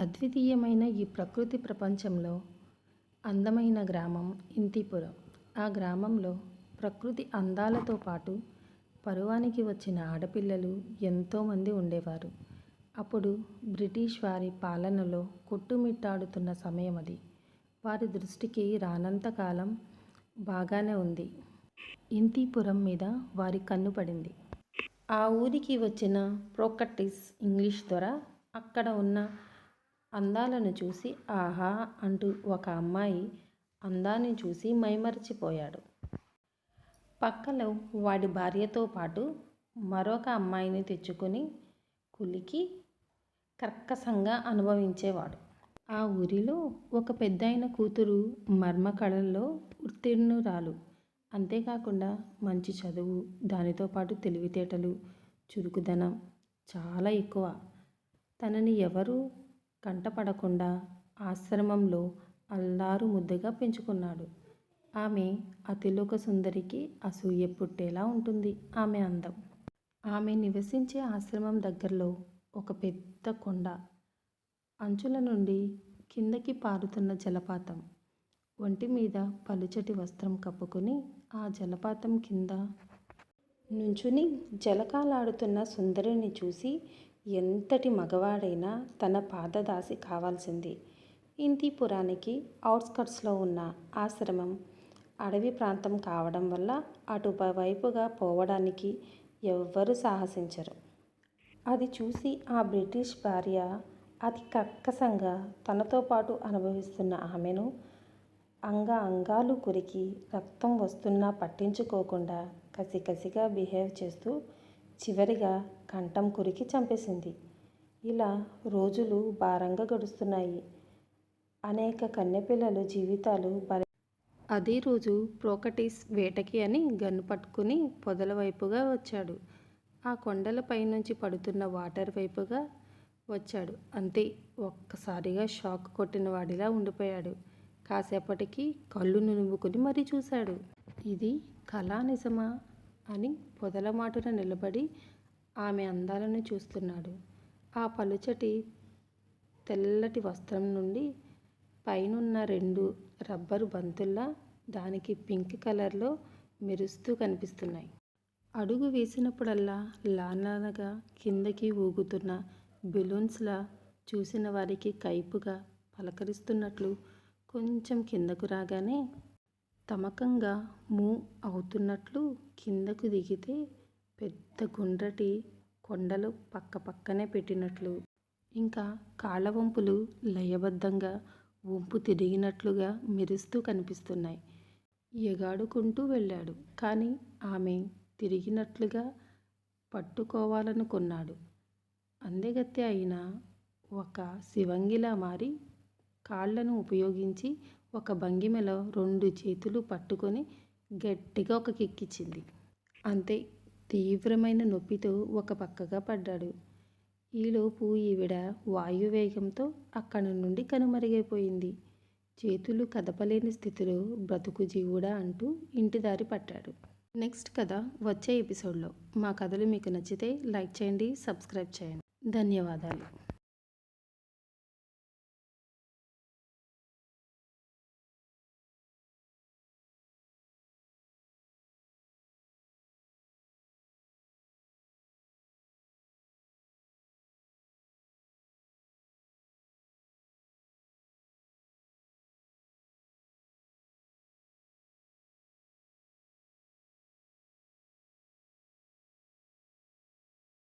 అద్వితీయమైన ఈ ప్రకృతి ప్రపంచంలో అందమైన గ్రామం ఇంతీపురం. ఆ గ్రామంలో ప్రకృతి అందాలతో పాటు పరువానికి వచ్చిన ఆడపిల్లలు ఎంతోమంది ఉండేవారు. అప్పుడు బ్రిటిష్ వారి పాలనలో కొట్టుమిట్టాడుతున్న సమయం అది. వారి దృష్టికి రానంత కాలం బాగానే ఉంది. ఇంతీపురం మీద వారి కన్ను పడింది. ఆ ఊరికి వచ్చిన ప్రోకటిస్ ఇంగ్లీష్ ద్వారా అక్కడ ఉన్న అందాలను చూసి ఆహా అంటూ ఒక అమ్మాయి అందాన్ని చూసి మైమరిచిపోయాడు. పక్కలో వాడి భార్యతో పాటు మరొక అమ్మాయిని తెచ్చుకొని కులికి కర్కసంగా అనుభవించేవాడు. ఆ ఊరిలో ఒక పెద్దయిన కూతురు మర్మ కళల్లో ఉత్తీర్ణురాలు. అంతేకాకుండా మంచి చదువు దానితో పాటు తెలివితేటలు చురుకుదనం చాలా ఎక్కువ. తనని ఎవరు కంటపడకుండా ఆశ్రమంలో అల్లారు ముద్దుగా పెంచుకున్నాడు. ఆమె అతిలోక సుందరికి అసూయ పుట్టేలా ఉంటుంది ఆమె అందం. ఆమె నివసించే ఆశ్రమం దగ్గరలో ఒక పెద్ద కొండ. అంచుల నుండి కిందకి పారుతున్న జలపాతం. ఒంటి మీద పలుచటి వస్త్రం కప్పుకొని ఆ జలపాతం కింద నుంచుని జలకాలాడుతున్న సుందరిని చూసి ఎంతటి మగవాడైనా తన పాదదాసి కావాల్సింది. ఇంతిపురానికి అవుట్స్కట్స్లో ఉన్న ఆశ్రమం అడవి ప్రాంతం కావడం వల్ల అటువైపుగా పోవడానికి ఎవ్వరూ సాహసించరు. అది చూసి ఆ బ్రిటిష్ భార్య అతి కక్కసంగా తనతో పాటు అనుభవిస్తున్న ఆమెను అంగ అంగాలు కురికి రక్తం వస్తున్నా పట్టించుకోకుండా కసికసిగా బిహేవ్ చేస్తూ చివరిగా కంఠం కురికి చంపేసింది. ఇలా రోజులు భారంగా గడుస్తున్నాయి. అనేక కన్నెపిల్లల జీవితాలు బలి అదే రోజు ప్రోకటిస్ వేటకి అని గన్ను పట్టుకుని పొదల వైపుగా వచ్చాడు. ఆ కొండలపై నుంచి పడుతున్న వాటర్ వైపుగా వచ్చాడు. అంతే ఒక్కసారిగా షాక్ కొట్టిన వాడిలా ఉండిపోయాడు. కాసేపటికి కళ్ళు నునుముకుని మరీ చూశాడు. ఇది కళా నిజమా అని పొదల మాటున నిలబడి ఆమె అందాలను చూస్తున్నాడు. ఆ పలుచటి తెల్లటి వస్త్రం నుండి పైనున్న రెండు రబ్బరు బంతుల్లా దానికి పింక్ కలర్లో మెరుస్తూ కనిపిస్తున్నాయి. అడుగు వేసినప్పుడల్లా లానగా కిందకి ఊగుతున్న బెలూన్స్లా చూసిన వారికి కైపుగా పలకరిస్తున్నట్లు కొంచెం కిందకు రాగానే తమకంగా మూవ్ అవుతున్నట్లు కిందకు దిగితే పెద్ద గుండ్రటి కొండలు పక్క పక్కనే పెట్టినట్లు. ఇంకా కాళ్ళ వంపులు లయబద్ధంగా వంపు తిరిగినట్లుగా మెరుస్తూ కనిపిస్తున్నాయి. ఎగాడుకుంటూ వెళ్ళాడు. కానీ ఆమె తిరిగినట్లుగా పట్టుకోవాలనుకున్నాడు. అందగత్తె అయిన ఒక శివంగిలా మారి కాళ్ళను ఉపయోగించి ఒక భంగిమలో రెండు చేతులు పట్టుకొని గట్టిగా ఒక కిక్కిచ్చింది. అంతే తీవ్రమైన నొప్పితో ఒక పక్కగా పడ్డాడు. ఈలోపు ఈవిడ వాయువేగంతో అక్కడి నుండి కనుమరుగైపోయింది. చేతులు కదపలేని స్థితిలో బ్రతుకు జీవుడా అంటూ ఇంటి దారి పట్టాడు. నెక్స్ట్ కథ వచ్చే ఎపిసోడ్లో. మా కథలు మీకు నచ్చితే లైక్ చేయండి సబ్స్క్రైబ్ చేయండి. ధన్యవాదాలు.